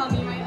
tell me right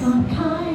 จอดขาย